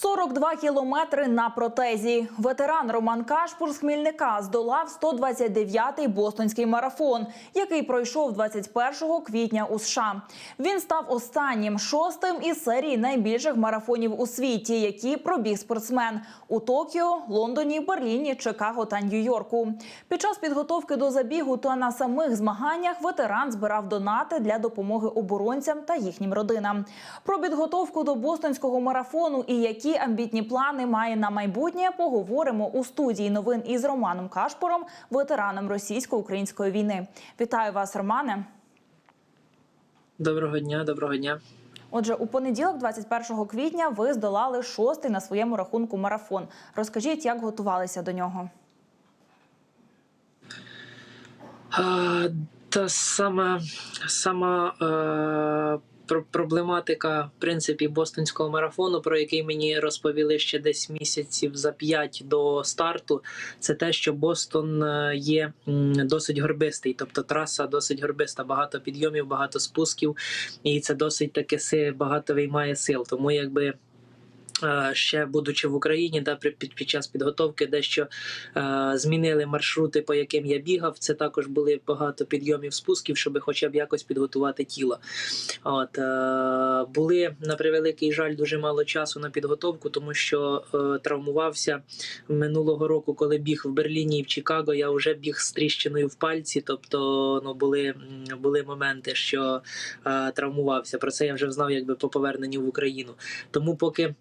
42 кілометри на протезі. Ветеран Роман Кашпур з Хмільника здолав 129-й бостонський марафон, який пройшов 21 квітня у США. Він став останнім шостим із серії найбільших марафонів у світі, які пробіг спортсмен у Токіо, Лондоні, Берліні, Чикаго та Нью-Йорку. Під час підготовки до забігу та на самих змаганнях ветеран збирав донати для допомоги оборонцям та їхнім родинам. Про підготовку до бостонського марафону і які амбітні плани має на майбутнє, поговоримо у студії новин із Романом Кашпором, ветераном російсько-української війни. Вітаю вас, Романе. Доброго дня, доброго дня. Отже, у понеділок, 21 квітня, ви здолали шостий на своєму рахунку марафон. Розкажіть, як готувалися до нього? А, та сама, сама е, проблематика, в принципі, бостонського марафону, про який мені розповіли ще десь місяців за п'ять до старту, це те, що Бостон е, є досить горбистий, тобто траса досить горбиста, багато підйомів, багато спусків, і це досить таке си- багато виймає сил. Тому якби. Е, Ще будучи в Україні, да, під час підготовки дещо е, змінили маршрути, по яким я бігав. Це також були багато підйомів спусків, щоб хоча б якось підготувати тіло. От, е, були на превеликий жаль дуже мало часу на підготовку, тому що е, травмувався минулого року, коли біг в Берліні і в Чикаго. Я вже біг з тріщиною в пальці. Тобто, ну були, були моменти, що е, травмувався. Про це я вже знав, якби по поверненню в Україну. Тому поки.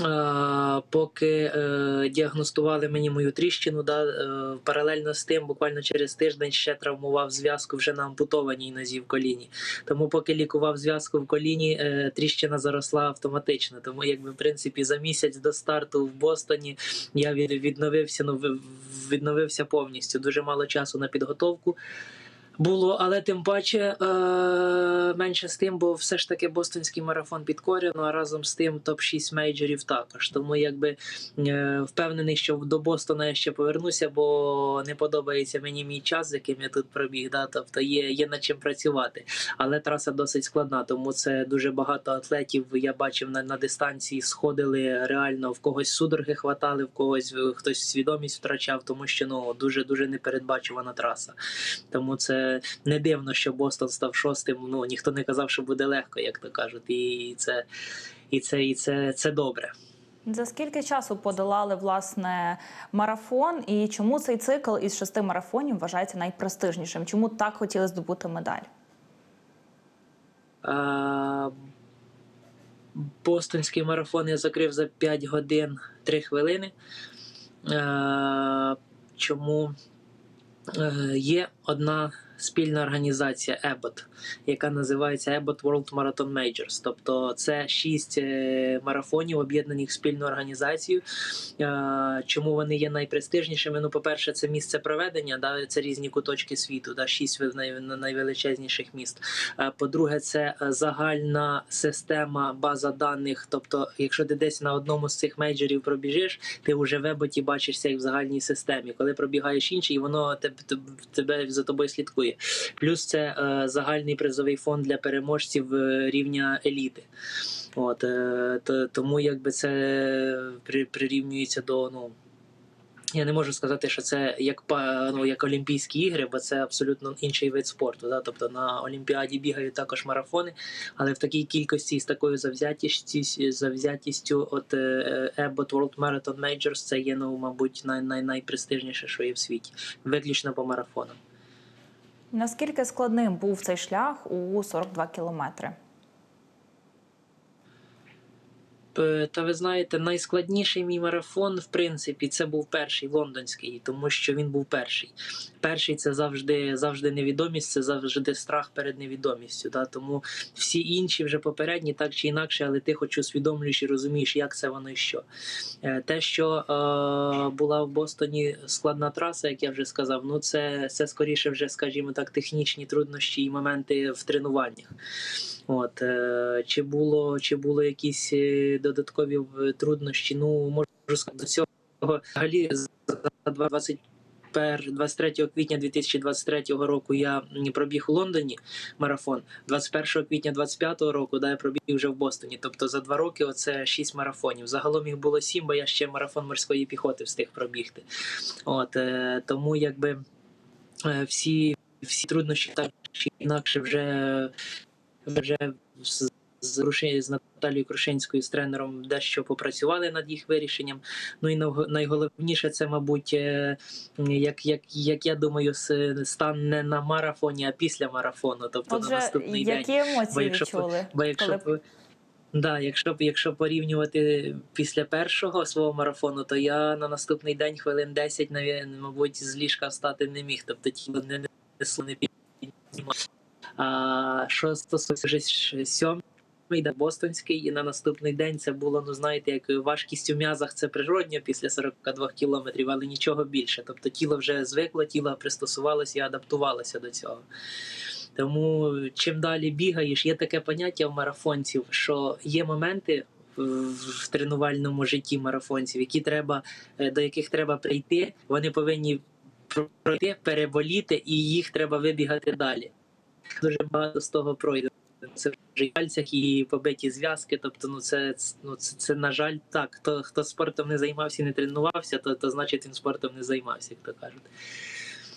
Е, Поки е, діагностували мені мою тріщину, да, е, паралельно з тим, буквально через тиждень ще травмував зв'язку вже на ампутованій нозі в коліні. Тому, поки лікував зв'язку в коліні, тріщина заросла автоматично. Тому, якби в принципі, за місяць до старту в Бостоні я від- відновився, ну ви- відновився повністю. Дуже мало часу на підготовку. Було, але тим паче е, менше з тим, бо все ж таки бостонський марафон підкорено, а разом з тим топ-6 мейджорів також. Тому якби е, впевнений, що до Бостона я ще повернуся, бо не подобається мені мій час, з яким я тут пробіг. Да? Тобто є, є над чим працювати. Але траса досить складна, тому це дуже багато атлетів. Я бачив на, на дистанції, сходили реально в когось судороги хватали, в когось е, хтось свідомість втрачав, тому що ну дуже дуже непередбачувана траса. Тому це не дивно, що Бостон став шостим. Ну ніхто не казав, що буде легко, як то кажуть, і це, і це, і це, це добре. За скільки часу подолали власне марафон, і чому цей цикл із шести марафонів вважається найпрестижнішим? Чому так хотіли здобути медаль? А, Бостонський марафон я закрив за 5 годин 3 хвилини. Чому Е, є одна спільна організація EBOT, яка називається EBOT World Marathon Majors. Тобто це шість е, марафонів, об'єднаних в спільну організацію. Е, Чому вони є найпрестижнішими? Ну, по-перше, це місце проведення, да, це різні куточки світу, да, шість найвеличезніших міст. Е, По-друге, це загальна система база даних. Тобто, якщо ти десь на одному з цих мейджорів пробіжиш, ти вже в еботі бачишся як в загальній системі. Коли пробігаєш інший, воно тебе, тебе за тобою слідкує. Плюс це е, загальний призовий фонд для переможців е, рівня еліти. От, е, то, тому якби це при, прирівнюється до ну. Я не можу сказати, що це як ну, як Олімпійські ігри, бо це абсолютно інший вид спорту. Да? Тобто на Олімпіаді бігають також марафони, але в такій кількості з такою завзятістю, завзятістю от Abbott World Marathon Majors це є, ну, мабуть, най, най, найпрестижніше, що є в світі, виключно по марафонам. Наскільки складним був цей шлях у 42 кілометри? Е, Та ви знаєте, найскладніший мій марафон, в принципі, це був перший лондонський, тому що він був перший. Перший це завжди завжди невідомість, це завжди страх перед невідомістю. Да? Тому всі інші вже попередні, так чи інакше, але ти хоч усвідомлюєш і розумієш, як це воно і що. Е, Те, що е, була в Бостоні складна траса, як я вже сказав, ну це, це скоріше вже, скажімо так, технічні труднощі і моменти в тренуваннях. От, е, чи було, чи було якісь е, додаткові труднощі? Ну, можу сказати, до цього взагалі за 20 23 квітня 2023 року я пробіг у Лондоні марафон. 21 квітня 2025 року да, я пробіг вже в Бостоні. Тобто за два роки оце 6 марафонів. Загалом їх було 7, бо я ще марафон морської піхоти встиг пробігти. От е, тому якби е, всі, всі труднощі так чи інакше вже, вже з, з, з Наталією Крушинською, з тренером, дещо попрацювали над їх вирішенням. Ну і найго- найголовніше це, мабуть, е, як, як, як я думаю, стан не на марафоні, а після марафону, тобто на Отже, наступний день. які емоції Бо якщо відчули? Бо якщо коли- Да, якщо якщо порівнювати після першого свого марафону, то я на наступний день хвилин 10, мабуть, з ліжка встати не міг, тобто тіло не несло, не піднімало. А що стосується вже сьомий, да, бостонський, і на наступний день це було, ну знаєте, як важкість у м'язах це природньо після 42 кілометрів, але нічого більше. Тобто тіло вже звикло, тіло пристосувалося і адаптувалося до цього. Тому чим далі бігаєш, є таке поняття в марафонців, що є моменти в, в тренувальному житті марафонців, які треба, е, до яких треба прийти. Вони повинні пройти, переболіти, і їх треба вибігати далі. Дуже багато з того пройде. Це вже і в пальцях і побиті зв'язки. Тобто, ну це, ну це, це на жаль, так. Хто, хто спортом не займався і не тренувався, то, то значить він спортом не займався, як то кажуть.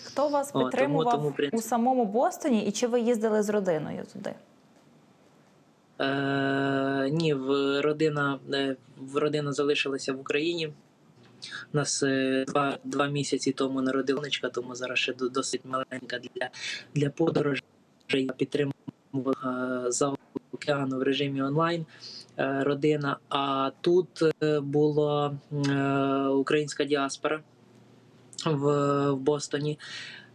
Хто вас тому- підтримував тому, в принципі- у самому Бостоні і чи ви їздили з родиною туди? Е, ні, в родина, е, в родина залишилася в Україні. У нас е, два, два місяці тому народила тому зараз ще досить маленька для, для подорожей. Я підтримував е, за океану в режимі онлайн е, родина. А тут е, була українська діаспора в, Бостоні.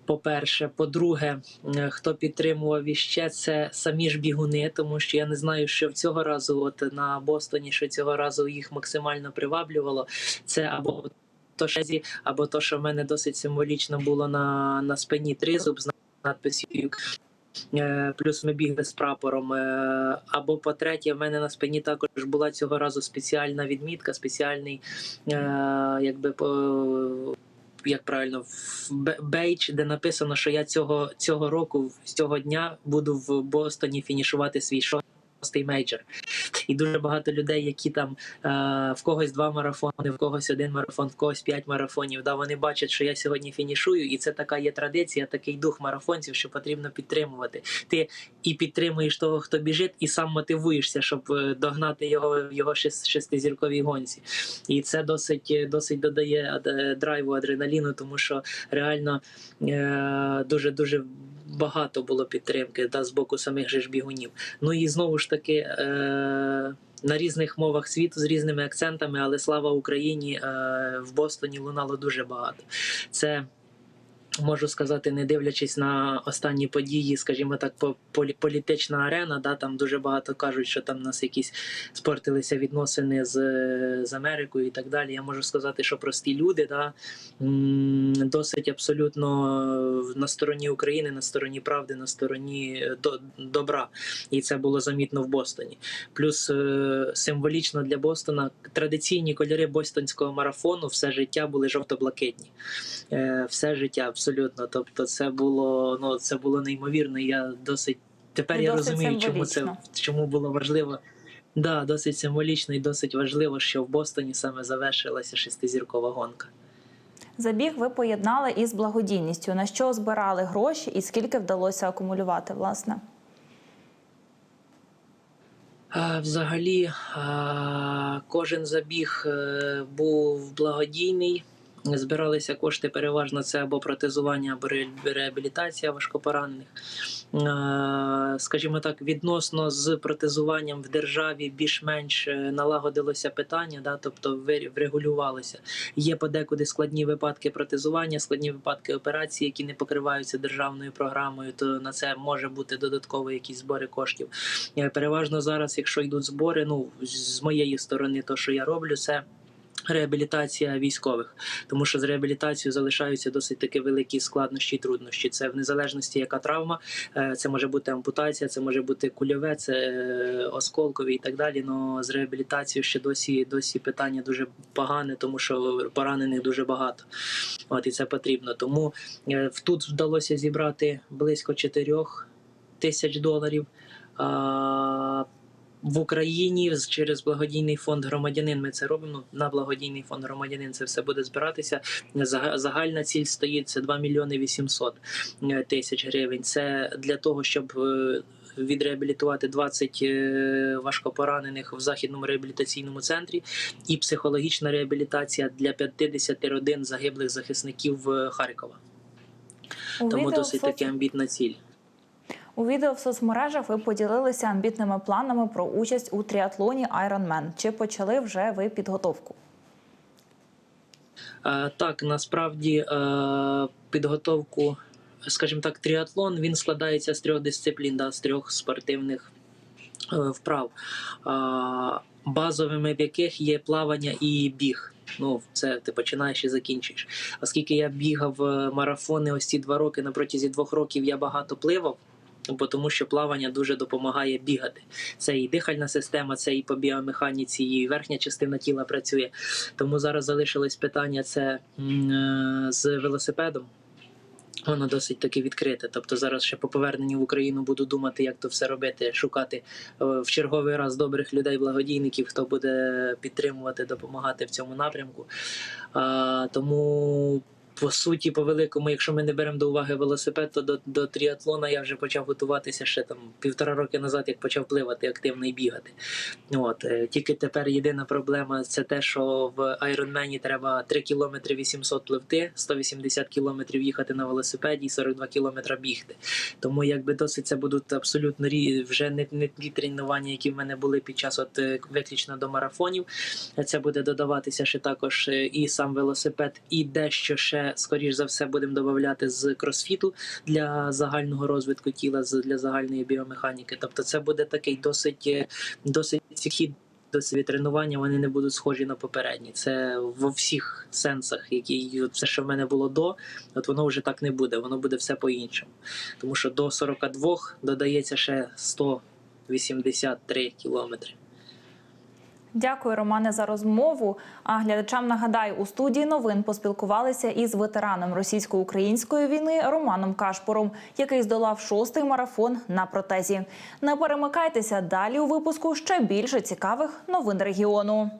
По-перше, по-друге, хто підтримував іще, це самі ж бігуни, тому що я не знаю, що в цього разу, от на Бостоні, що цього разу їх максимально приваблювало. Це або то шезі, або то, що в мене досить символічно було на, на спині тризуб з надписью. Е, Плюс ми бігли з прапором. Е, Або по-третє, в мене на спині також була цього разу спеціальна відмітка, спеціальний, е, якби по як правильно, в бейдж, де написано, що я цього, цього року, з цього дня буду в Бостоні фінішувати свій шостий мейджор. І дуже багато людей, які там е, в когось два марафони, в когось один марафон, в когось п'ять марафонів. Да, вони бачать, що я сьогодні фінішую, і це така є традиція, такий дух марафонців, що потрібно підтримувати. Ти і підтримуєш того, хто біжить, і сам мотивуєшся, щоб е, догнати його в його шестизірковій гонці. І це досить досить додає е, драйву, адреналіну, тому що реально е, дуже дуже багато було підтримки да, з боку самих же ж бігунів. Ну і знову ж таки. Е, на різних мовах світу з різними акцентами, але слава Україні е, в Бостоні лунало дуже багато. Це можу сказати, не дивлячись на останні події, скажімо так, по полі- політична арена. Да, там дуже багато кажуть, що там у нас якісь спортилися відносини з, з Америкою і так далі. Я можу сказати, що прості люди, да, досить абсолютно на стороні України, на стороні правди, на стороні е, до, добра. І це було замітно в Бостоні. Плюс е, символічно для Бостона традиційні кольори бостонського марафону все життя були жовто-блакитні. Е, все життя абсолютно. Тобто, це було ну це було неймовірно. Я досить тепер І я досить розумію, чому це чому було важливо. Да, досить символічно і досить важливо, що в Бостоні саме завершилася шестизіркова гонка. Забіг ви поєднали із благодійністю. На що збирали гроші і скільки вдалося акумулювати, власне? Взагалі, кожен забіг е, був благодійний. Збиралися кошти переважно це або протезування, або ре- реабілітація важкопоранених. Е, Скажімо так, відносно з протезуванням в державі більш-менш е, налагодилося питання, да, тобто врегулювалося. Є подекуди складні випадки протезування, складні випадки операції, які не покриваються державною програмою, то на це може бути додатково якісь збори коштів. Е, Переважно зараз, якщо йдуть збори, ну з моєї сторони, то що я роблю, це Реабілітація військових, тому що з реабілітацією залишаються досить таки великі складнощі і труднощі. Це в незалежності, яка травма, е, це може бути ампутація, це може бути кульове, це е, осколкові і так далі. Но з реабілітацією ще досі досі питання дуже погане, тому що поранених дуже багато. От і це потрібно. Тому е, тут вдалося зібрати близько 4 тисяч доларів. В Україні через благодійний фонд громадянин ми це робимо. На благодійний фонд громадянин це все буде збиратися. Загальна ціль стоїть це 2 мільйони 800 е, тисяч гривень. Це для того, щоб е, відреабілітувати 20 е, важкопоранених в західному реабілітаційному центрі, і психологічна реабілітація для 50 родин загиблих захисників Харкова. У Тому відео, досить таки амбітна ціль. У відео в соцмережах ви поділилися амбітними планами про участь у тріатлоні Ironman. Чи почали вже ви підготовку? Так, насправді підготовку, скажімо так, тріатлон він складається з трьох дисциплін, да, з трьох спортивних е, вправ, базовими в яких є плавання і біг. Ну, це ти починаєш і закінчуєш. Оскільки я бігав е, марафони ось ці два роки, на протязі двох років я багато пливав. Бо тому що плавання дуже допомагає бігати. Це і дихальна система, це і по біомеханіці, і верхня частина тіла працює. Тому зараз залишилось питання це е, з велосипедом. Воно досить таки відкрите. Тобто зараз ще по поверненню в Україну буду думати, як то все робити, шукати е, в черговий раз добрих людей, благодійників, хто буде підтримувати, допомагати в цьому напрямку. Тому. По суті, по великому, якщо ми не беремо до уваги велосипед, то до, до тріатлона я вже почав готуватися ще там півтора роки назад, як почав пливати активно і бігати. От е, тільки тепер єдина проблема це те, що в Айронмені треба 3 км 800 пливти, 180 км їхати на велосипеді і 42 км бігти. Тому якби досить це будуть абсолютно рі... вже не, не ті тренування, які в мене були під час от е, виключно до марафонів. Це буде додаватися ще також е, і сам велосипед, і дещо ще скоріш за все будемо додавати з кросфіту для загального розвитку тіла, для загальної біомеханіки. Тобто, це буде такий досить е, досить хід. Досвід тренування вони не будуть схожі на попередні. Це во всіх сенсах, які все, що в мене було до, от воно вже так не буде. Воно буде все по-іншому. Тому що до 42 додається ще 183 кілометри. Дякую, Романе, за розмову. А глядачам нагадаю, у студії новин поспілкувалися із ветераном російсько-української війни Романом Кашпором, який здолав шостий марафон на протезі. Не перемикайтеся далі у випуску ще більше цікавих новин регіону.